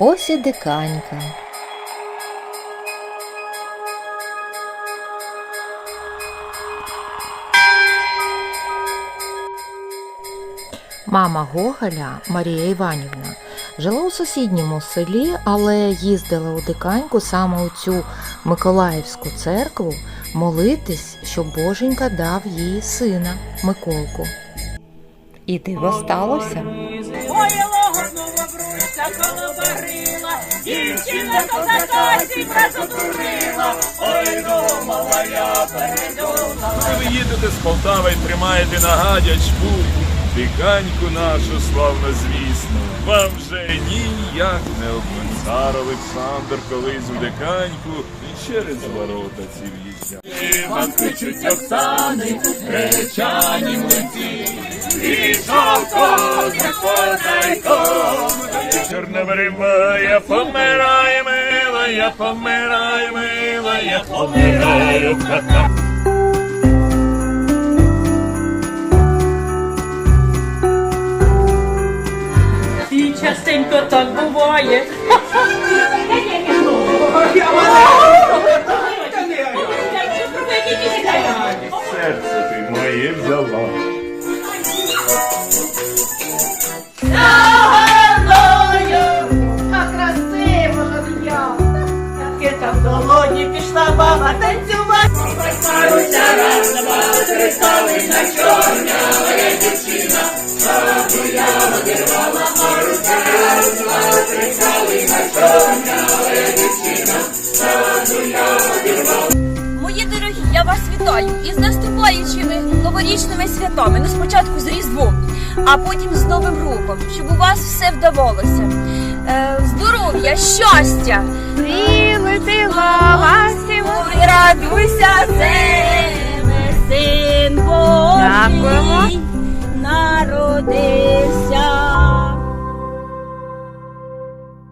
Ось і диканька. Мама Гоголя Марія Іванівна жила у сусідньому селі, але їздила у диканьку саме у цю Миколаївську церкву молитись, щоб Боженька дав їй сина Миколку. І диво сталося. Колобарила, дівчина козака сібра задурила, ой, думала я передумала. Ви їдете з Полтави і тримаєте на гадячку Диканьку нашу славно звісну. Вам вже ніяк не обманцар Олександр колись у диканьку і через ворота ці в'їздяв. І вам кричуть Оксани, гречані млинці, Пішов козак позайком. Чорне время, я помираю, мила, я помираю, мила, я помираю. І частенько так буває. Серце ти моє взяла. Таке в долоні пішла баба танцювати. Маруся раз, два, три стали на чорня, але я дівчина. Бабу я обірвала, Маруся раз, два, три стали на чорня, але я дівчина. Бабу я обірвала. Мої дорогі, я вас вітаю із наступаючими новорічними святами. Ну, спочатку з Різдвом, а потім з Новим роком, щоб у вас все вдавалося. Е, здоров'я, щастя! Ластівка, радуйся, земле, син Божий. Дякуємо.